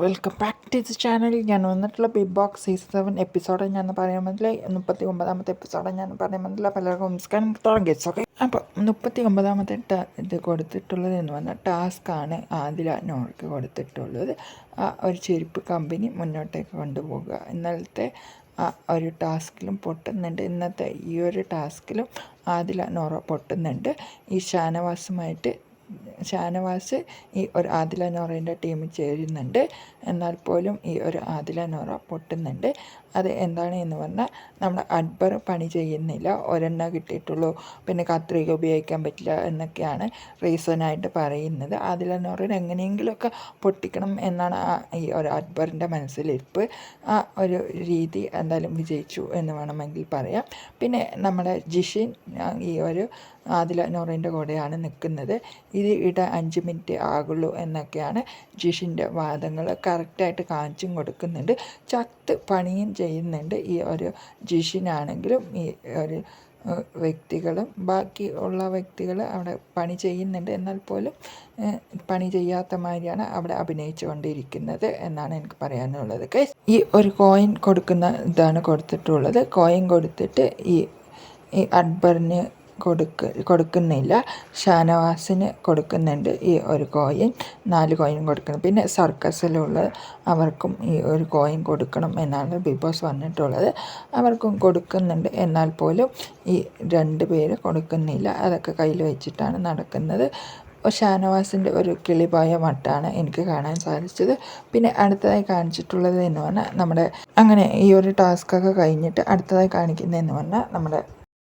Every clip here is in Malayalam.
Welcome back to this channel ഞാൻ വന്നിട്ടുള്ള big box season seven episode ഞാൻ പറയാൻ പറ്റില്ല മുപ്പത്തി ഒമ്പതാമത്തെ എപ്പിസോഡ് ഞാൻ പറയാൻ പറ്റില്ല പലർക്കും നമസ്കാരം. ഗെസ് ഓക്കെ അപ്പോൾ മുപ്പത്തി ഒമ്പതാമത്തെ ഇത് കൊടുത്തിട്ടുള്ളത് എന്ന് പറഞ്ഞാൽ ടാസ്ക്കാണ് ആദില നോർക്ക് കൊടുത്തിട്ടുള്ളത്. ഒരു ചെരുപ്പ് കമ്പനി മുന്നോട്ടേക്ക് കൊണ്ടുപോകുക ഇന്നലത്തെ ഒരു ടാസ്കിലും പൊട്ടുന്നുണ്ട്. ഇന്നത്തെ ഈ ഒരു ടാസ്കിലും ആദില നോറ പൊട്ടുന്നുണ്ട്. ഈ ഷാനവാസുമായിട്ട് ഷാനവാസ് ഈ ഒരു ആദില നോറേന്റെ ടീമിൽ ചേരുന്നുണ്ട്. എന്നാൽ പോലും ഈ ഒരു ആദില നോറ പൊട്ടുന്നുണ്ട്. അത് എന്താണ് എന്ന് പറഞ്ഞാൽ നമ്മൾ അക്ബർ പണി ചെയ്യുന്നില്ല. ഒരെണ്ണ കിട്ടിയിട്ടുള്ളൂ. പിന്നെ കത്രിക ഉപയോഗിക്കാൻ പറ്റില്ല എന്നൊക്കെയാണ് റീസണായിട്ട് പറയുന്നത്. ആദില നോറയിൽ എങ്ങനെയെങ്കിലുമൊക്കെ പൊട്ടിക്കണം എന്നാണ് ആ ഈ ഒരു അക്ബറിന്റെ മനസ്സിലിരിപ്പ്. ആ ഒരു രീതി എന്തായാലും വിജയിച്ചു എന്ന് വേണമെങ്കിൽ പറയാം. പിന്നെ നമ്മുടെ ജിഷിൻ ഈ ഒരു ആദില നൂറിന്റെ കൂടെയാണ് നിൽക്കുന്നത്. ഇത് ഇവിടെ അഞ്ച് മിനിറ്റ് ആകുള്ളൂ എന്നൊക്കെയാണ് ജിഷിന്റെ വാദങ്ങൾ കറക്റ്റായിട്ട് കാണിച്ചും കൊടുക്കുന്നുണ്ട്. ചത്ത് പണിയും ചെയ്യുന്നുണ്ട് ഈ ഒരു ജിഷിനാണെങ്കിലും. ഈ ഒരു വ്യക്തികളും ബാക്കി ഉള്ള വ്യക്തികൾ അവിടെ പണി ചെയ്യുന്നുണ്ട്. എന്നാൽ പോലും പണി ചെയ്യാത്ത മാതിരിയാണ് അവിടെ അഭിനയിച്ചു കൊണ്ടിരിക്കുന്നത് എന്നാണ് എനിക്ക് പറയാനുള്ളത്. ഈ ഒരു കോയിൻ കൊടുക്കുന്ന ഇതാണ് കൊടുത്തിട്ടുള്ളത്. കോയിൻ കൊടുത്തിട്ട് ഈ ഈ അക്ബറിന് കൊടുക്ക കൊടുക്കുന്നില്ല. ഷാനവാസിന് കൊടുക്കുന്നുണ്ട് ഈ ഒരു കോയിൻ നാല് കോയിൻ കൊടുക്കണം പിന്നെ സർക്കസിലുള്ള അവർക്കും ഈ ഒരു കോയിൻ കൊടുക്കണം എന്നാണ് ബിഗ് ബോസ് പറഞ്ഞിട്ടുള്ളത്. അവർക്കും കൊടുക്കുന്നുണ്ട്. എന്നാൽ പോലും ഈ രണ്ട് പേര് കൊടുക്കുന്നില്ല. അതൊക്കെ കയ്യിൽ വെച്ചിട്ടാണ് നടക്കുന്നത്. ഷാനവാസിന്റെ ഒരു കിളിപായ മട്ടാണ് എനിക്ക് കാണാൻ സാധിച്ചത്. പിന്നെ അടുത്തതായി കാണിച്ചിട്ടുള്ളത് എന്ന് പറഞ്ഞാൽ നമ്മുടെ അങ്ങനെ ഈ ഒരു ടാസ്ക്കൊക്കെ കഴിഞ്ഞിട്ട് അടുത്തതായി കാണിക്കുന്നതെന്ന് പറഞ്ഞാൽ നമ്മുടെ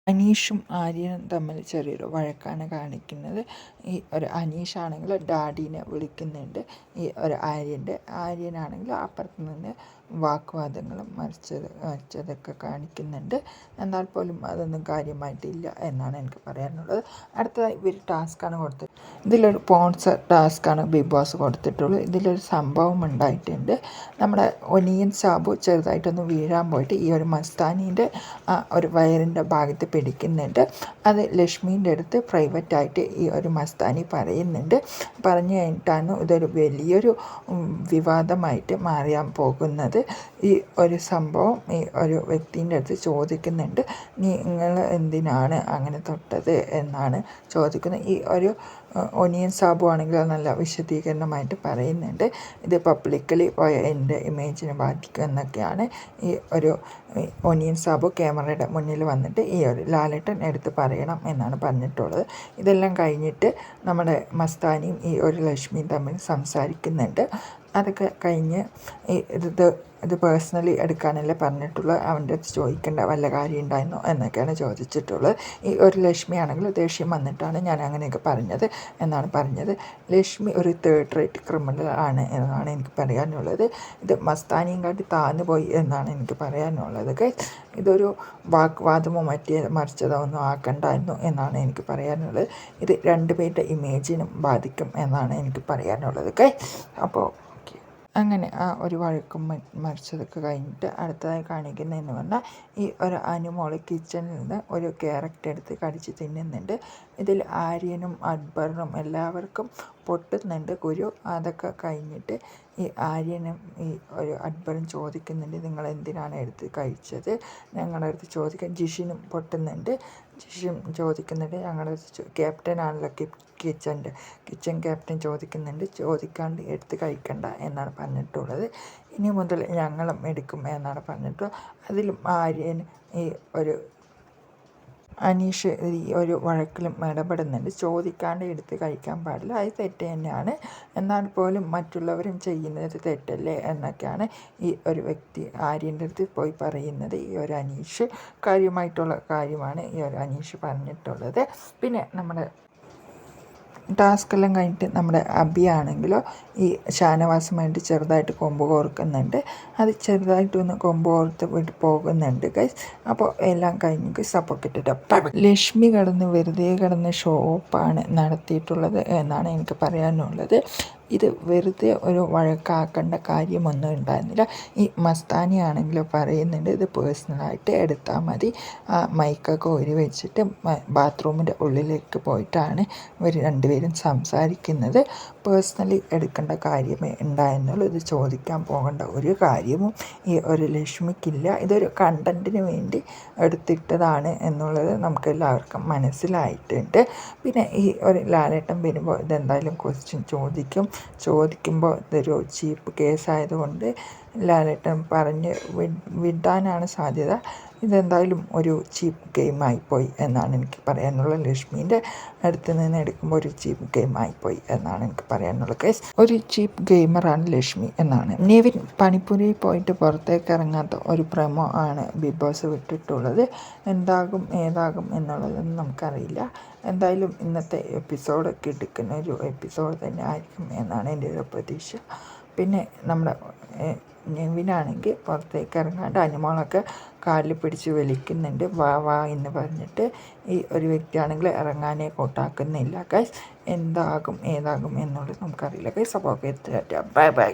അനീഷും ആര്യനും തമ്മിൽ ചെറിയൊരു വഴക്കാണ് കാണിക്കുന്നത്. ഈ ഒരു അനീഷാണെങ്കിൽ ഡാഡീനെ വിളിക്കുന്നുണ്ട്. ഈ ഒരു ആര്യന്റെ ആര്യനാണെങ്കിൽ അപ്പുറത്ത് നിന്ന് വാഗ്വാദങ്ങളും മറിച്ചത് മറിച്ചതൊക്കെ കാണിക്കുന്നുണ്ട്. എന്നാൽ പോലും അതൊന്നും കാര്യമായിട്ടില്ല എന്നാണ് എനിക്ക് പറയാനുള്ളത്. അടുത്തതായി ഇവർ ടാസ്ക്കാണ് കൊടുത്തത് ഇതിലൊരു സ്പോൺസർ ടാസ്ക്കാണ് ബിഗ് ബോസ് കൊടുത്തിട്ടുള്ളത്. ഇതിലൊരു സംഭവം ഉണ്ടായിട്ടുണ്ട്. നമ്മുടെ ഒനിയൻ സാബു ചെറുതായിട്ടൊന്ന് വീഴാൻ പോയിട്ട് ഈ ഒരു മസ്താനീന്റെ ഒരു വയറിന്റെ ഭാഗത്ത് പിടിക്കുന്നുണ്ട്. അത് ലക്ഷ്മീന്റെ അടുത്ത് പ്രൈവറ്റായിട്ട് ഈ ഒരു മസ്താനി പറയുന്നുണ്ട്. പറഞ്ഞു കഴിഞ്ഞിട്ടാണ് ഇതൊരു വലിയൊരു വിവാദമായിട്ട് മാറിയാൻ പോകുന്നത്. ഈ ഒരു സംഭവം ഈ ഒരു വ്യക്തിന്റെ അടുത്ത് ചോദിക്കുന്നുണ്ട് നിങ്ങൾ എന്തിനാണ് അങ്ങനെ തൊട്ടത്? എന്നാണ് ചോദിക്കുന്നത്. ഈ ഒരു ഒനിയൻ സാബു ആണെങ്കിൽ നല്ല വിശദീകരണമായിട്ട് പറയുന്നുണ്ട്. ഇത് പബ്ലിക്കലി പോയ എന്റെ ഇമേജിനെ ബാധിക്കും എന്നൊക്കെയാണ് ഈ ഒരു ഒനിയൻ സാബു ക്യാമറയുടെ മുന്നിൽ വന്നിട്ട് ഈ ഒരു ലാലേട്ടൻ എടുത്ത് പറയണം എന്നാണ് പറഞ്ഞിട്ടുള്ളത്. ഇതെല്ലാം കഴിഞ്ഞിട്ട് നമ്മുടെ മസ്താനിയും ഈ ഒരു ലക്ഷ്മിയും തമ്മിൽ സംസാരിക്കുന്നുണ്ട്. അതൊക്കെ കഴിഞ്ഞ് ഇത് ഇത് പേഴ്സണലി എടുക്കാനല്ലേ പറഞ്ഞിട്ടുള്ളത് അവന്റെ അടുത്ത് ചോദിക്കേണ്ട വല്ല കാര്യം ഉണ്ടായിരുന്നോ എന്നൊക്കെയാണ് ചോദിച്ചിട്ടുള്ളത് ഈ ഒരു ലക്ഷ്മി ആണെങ്കിൽ ദേഷ്യം വന്നിട്ടാണ് ഞാൻ അങ്ങനെയൊക്കെ പറഞ്ഞത് എന്നാണ് പറഞ്ഞത്. ലക്ഷ്മി ഒരു തേർഡ് റേറ്റ് ക്രിമിനൽ ആണ് എന്നാണ് എനിക്ക് പറയാനുള്ളത്. ഇത് മസ്താനിയും കാട്ടി താന്നു പോയി എന്നാണ് എനിക്ക് പറയാനുള്ളത്. ഇതൊരു വാഗ്വാദമോ മറ്റേ മറിച്ചതോ ഒന്നും ആക്കണ്ടായിരുന്നു എന്നാണ് എനിക്ക് പറയാനുള്ളത്. ഇത് രണ്ടുപേരുടെ ഇമേജിനും ബാധിക്കും എന്നാണ് എനിക്ക് പറയാനുള്ളത്. അപ്പോൾ അങ്ങനെ ആ ഒരു വഴക്കും മറിച്ചതൊക്കെ കഴിഞ്ഞിട്ട് അടുത്തതായി കാണിക്കുന്നതെന്ന് പറഞ്ഞാൽ ഈ ഒരു അനുമോൾ കിച്ചണിൽ നിന്ന് ഒരു ക്യാരറ്റ് എടുത്ത് കടിച്ച് തിന്നുന്നുണ്ട്. ഇതിൽ ആര്യനും അക്ബറിനും എല്ലാവർക്കും പൊട്ടുന്നുണ്ട് കുരു. അതൊക്കെ കഴിഞ്ഞിട്ട് ഈ ആര്യനും ഈ ഒരു അക്ബറും ചോദിക്കുന്നുണ്ട് നിങ്ങൾ എന്തിനാണ് എടുത്ത് കഴിച്ചത്? ഞങ്ങളുടെ അടുത്ത് ചോദിക്കാൻ ജിഷിനും പൊട്ടുന്നുണ്ട്. ജിഷും ചോദിക്കുന്നുണ്ട് ഞങ്ങളുടെ ക്യാപ്റ്റൻ ആണല്ലോ കിച്ചന്റെ കിച്ചൻ ക്യാപ്റ്റൻ ചോദിക്കുന്നുണ്ട് ചോദിക്കാണ്ട് എടുത്ത് കഴിക്കണ്ട എന്നാണ് പറഞ്ഞിട്ടുള്ളത്. ഇനി മുതൽ ഞങ്ങളും എടുക്കും എന്നാണ് പറഞ്ഞിട്ടുള്ളത് അതിലും ആര്യൻ ഈ ഒരു അനീഷ് ഈ ഒരു വഴക്കിലും ഇടപെടുന്നുണ്ട്. ചോദിക്കാണ്ട് എടുത്ത് കഴിക്കാൻ പാടില്ല. അത് തെറ്റ് തന്നെയാണ്. എന്നാൽ പോലും മറ്റുള്ളവരും ചെയ്യുന്നത് തെറ്റല്ലേ എന്നൊക്കെയാണ് ഈ ഒരു വ്യക്തി ആര്യന്റെ അടുത്ത് പോയി പറയുന്നത്. ഈ ഒരു അനീഷ് കാര്യമായിട്ടുള്ള കാര്യമാണ് ഈ ഒരു അനീഷ് പറഞ്ഞിട്ടുള്ളത്. പിന്നെ നമ്മുടെ ടാസ്ക് എല്ലാം കഴിഞ്ഞിട്ട് നമ്മുടെ അബിയാണെങ്കിലോ ഈ ഷാനവാസുമായിട്ട് ചെറുതായിട്ട് കൊമ്പ് കോർക്കുന്നുണ്ട്. അത് ചെറുതായിട്ടൊന്ന് കൊമ്പ് കോർത്ത് വിട്ട് പോകുന്നുണ്ട് ഗൈസ് അപ്പോൾ എല്ലാം കഴിഞ്ഞ് ഗൈസ് അപ്പോൾ കിട്ടിട്ട്. ലക്ഷ്മി കടന്ന് വെറുതെ കിടന്ന് ഷോപ്പാണ് നടത്തിയിട്ടുള്ളത് എന്നാണ് എനിക്ക് പറയാനുള്ളത്. ഇത് വെറുതെ ഒരു വഴക്കാക്കേണ്ട കാര്യമൊന്നും ഉണ്ടായിരുന്നില്ല. ഈ മസ്താനി ആണെങ്കിലും പറയുന്നുണ്ട് ഇത് പേഴ്സണലായിട്ട് എടുത്താൽ മതി. മൈക്കൊക്കെ ഒരു വെച്ചിട്ട് ബാത്റൂമിന്റെ ഉള്ളിലേക്ക് പോയിട്ടാണ് ഇവർ രണ്ടുപേരും സംസാരിക്കുന്നത്. പേഴ്സണലി എടുക്കേണ്ട കാര്യമേ ഉണ്ടായിരുന്നുള്ളൂ. ഇത് ചോദിക്കാൻ പോകേണ്ട ഒരു കാര്യവും ഈ ഒരു ലക്ഷ്മിക്കില്ല. ഇതൊരു കണ്ടന്റിന് വേണ്ടി എടുത്തിട്ടതാണ് എന്നുള്ളത് നമുക്ക് എല്ലാവർക്കും മനസ്സിലായിട്ടുണ്ട്. പിന്നെ ഈ ഒരു ലാലേട്ടൻ വരുമ്പോൾ ഇതെന്തായാലും ക്വസ്റ്റ്യൻ ചോദിക്കും. ചോദിക്കുമ്പോൾ ഇതൊരു ചീപ്പ് കേസായതുകൊണ്ട് ലാലേട്ടൻ പറഞ്ഞ് വിടാനാണ് സാധ്യത. ഇതെന്തായാലും ഒരു ചീപ്പ് ഗെയിമായിപ്പോയി എന്നാണ് എനിക്ക് പറയാനുള്ളത്. ലക്ഷ്മീന്റെ അടുത്ത് നിന്ന് എടുക്കുമ്പോൾ ഒരു ചീപ്പ് ഗെയിമായിപ്പോയി എന്നാണ് എനിക്ക് പറയാനുള്ളത് കേസ് ഒരു ചീപ്പ് ഗെയിമറാണ് ലക്ഷ്മി എന്നാണ്. നിവിൻ പണിപ്പുരി പോയിട്ട് പുറത്തേക്ക് ഇറങ്ങാത്ത ഒരു പ്രമോ ആണ് ബിഗ് ബോസ് വിട്ടിട്ടുള്ളത്. എന്താകും ഏതാകും എന്നുള്ളതൊന്നും നമുക്കറിയില്ല. എന്തായാലും ഇന്നത്തെ എപ്പിസോഡ് കിടക്കുന്ന ഒരു എപ്പിസോഡ് തന്നെ ആയിരിക്കും എന്നാണ് എന്റെ ഒരു പ്രതീക്ഷ. പിന്നെ നമ്മുടെ നെവിനാണെങ്കിൽ പുറത്തേക്ക് ഇറങ്ങാണ്ട് അനുമോളൊക്കെ കാലിൽ പിടിച്ച് വലിക്കുന്നുണ്ട്. വാ വാ എന്ന് പറഞ്ഞിട്ട് ഈ ഒരു വ്യക്തിയാണെങ്കിൽ ഇറങ്ങാനേ കൂട്ടാക്കുന്നില്ല. ഗൈസ് എന്താകും ഏതാകും എന്നുള്ളത് നമുക്കറിയില്ല. ഗൈസ് അപ്പോൾ ഓക്കെ ബൈ ബൈ.